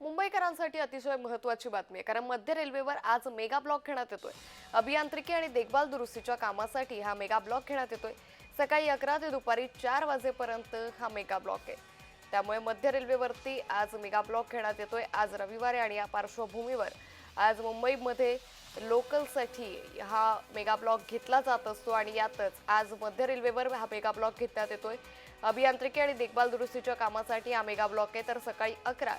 मुंबईकरांसाठी अतिशय महत्वाची बातमी आहे कारण मध्य रेल्वेवर आज मेगा ब्लॉक घेण्यात येतोय. अभियांत्रिकी आणि देखभाल दुरुस्तीच्या कामासाठी हा मेगा ब्लॉक घेण्यात येतोय. सकाळी अकरा ते दुपारी चार वाजेपर्यंत हा मेगा ब्लॉक आहे. त्यामुळे मध्य रेल्वेवरती आज मेगा ब्लॉक घेण्यात येतोय. आज रविवारी आणि या पार्श्वभूमीवर आज मुंबईमध्ये लोकलसाठी हा मेगा ब्लॉक घेतला जात असतो आणि यातच आज मध्य रेल्वेवर हा मेगा ब्लॉक घेण्यात येतोय. अभियांत्रिकी आणि देखभाल दुरुस्तीच्या कामासाठी हा मेगा ब्लॉक आहे. तर सकाळी अकरा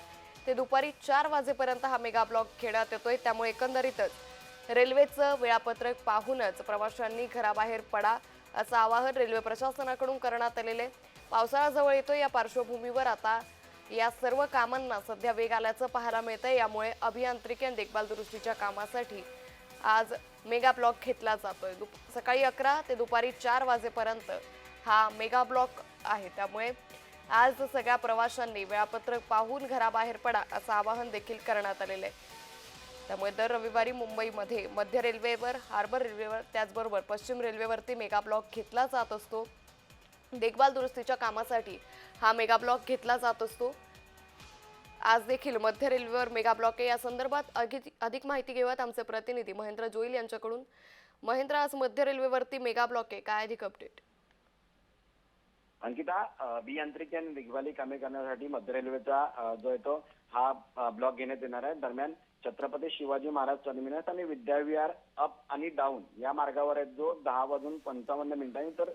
ते दुपारी चार वाजेपर्यंत हा मेगा ब्लॉक घेण्यात येतोय. त्यामुळे एकंदरीतच रेल्वेचं वेळापत्रक पाहूनच प्रवाशांनी घराबाहेर पडा असं आवाहन रेल्वे प्रशासनाकडून करण्यात आलेले पावसाळा जवळ येतो या पार्श्वभूमीवर. आता या सर्व कामांना सध्या वेग आल्याचं पाहायला मिळतंय. यामुळे अभियांत्रिकी आणि देखभाल दुरुस्तीच्या कामासाठी आज मेगा ब्लॉक घेतला जातोय. दुप सकाळी अकरा ते दुपारी चार वाजेपर्यंत हा मेगा ब्लॉक आहे. त्यामुळे आज सगळ्या प्रवाशांनी वेळापत्रक पाहून घराबाहेर पडा असं आवाहन देखील करण्यात आलेलं आहे. त्यामुळे दर रविवारी मुंबईमध्ये मध्य रेल्वेवर हार्बर रेल्वेवर त्याचबरोबर पश्चिम रेल्वेवरती मेगा ब्लॉक घेतला जात असतो. देखभाल दुरुस्तीच्या कामासाठी हा मेगा ब्लॉक घेतला जात असतो. आज देखील मध्य रेल्वेवर मेगा ब्लॉक आहे. या संदर्भात अधिक अधिक माहिती घेऊयात आमचे प्रतिनिधी महेंद्र जोईल यांच्याकडून. महेंद्र आज मध्य रेल्वेवरती मेगा ब्लॉक आहे. काय अधिक अपडेट अंकिता अ, अभियांत्रिकी आणि देखभाली कामे करण्यासाठी मध्य रेल्वेचा जो आहे तो हा ब्लॉक घेण्यात येणार आहे. दरम्यान छत्रपती शिवाजी महाराज टर्मिनस आणि विद्याविहार अप आणि डाऊन या मार्गावर आहे जो दहा वाजून पंचावन्न मिनिटांनी. तर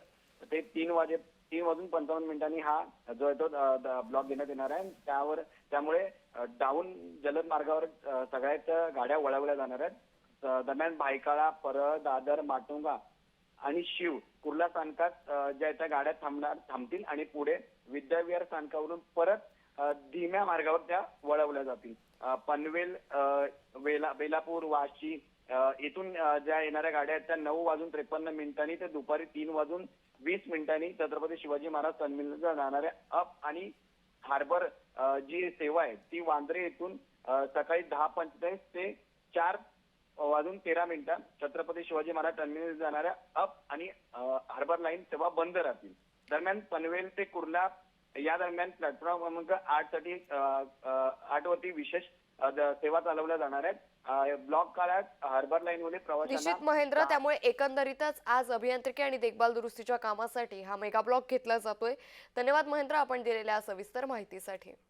ते तीन वाजे तीन वाजून पंचावन्न मिनिटांनी हा जो आहे तो द- ब्लॉक घेण्यात येणार आहे. त्यावर त्यामुळे डाऊन जलद मार्गावर सगळ्याच गाड्या वळवल्या जाणार आहेत. दरम्यान भायकाळा परळ दादर माटुंगा आणि शिव कुर्ला स्थानकात ज्या त्या गाड्या थांबणार थांबतील आणि पुढे विद्याविहार स्थानकावरून परत धीम्या मार्गावर त्या वळवल्या जातील. पनवेल वेला बेलापूर वाशी इथून ज्या येणाऱ्या गाड्या आहेत त्या नऊ वाजून त्रेपन्न मिनिटांनी ते दुपारी तीन वाजून वीस मिनिटांनी छत्रपती शिवाजी महाराज टर्मिनलला जाणाऱ्या अप आणि हार्बर जी सेवा आहे ती वांद्रे येथून सकाळी दहा पंचेचाळीस ते चार वाजून तेरा मिनिटात छत्रपती शिवाजी महाराज टर्मिनस जाणाऱ्या अप आणि हार्बर लाईन सेवा बंद राहतील. दरम्यान पनवेल ते कुर्ला या दरम्यान प्लॅटफॉर्म क्रमांक आठसाठी आठ वरती विशेष सेवा चालवल्या जाणार आहेत. ब्लॉक काळात हार्बर लाईन मध्ये प्रवाशांना निश्चित महेंद्र त्यामुळे एकंदरीतच आज अभियांत्रिकी आणि देखभाल दुरुस्तीच्या कामासाठी हा मेगा ब्लॉक घेतला जातोय. धन्यवाद महेंद्र आपण दिलेल्या सविस्तर माहितीसाठी.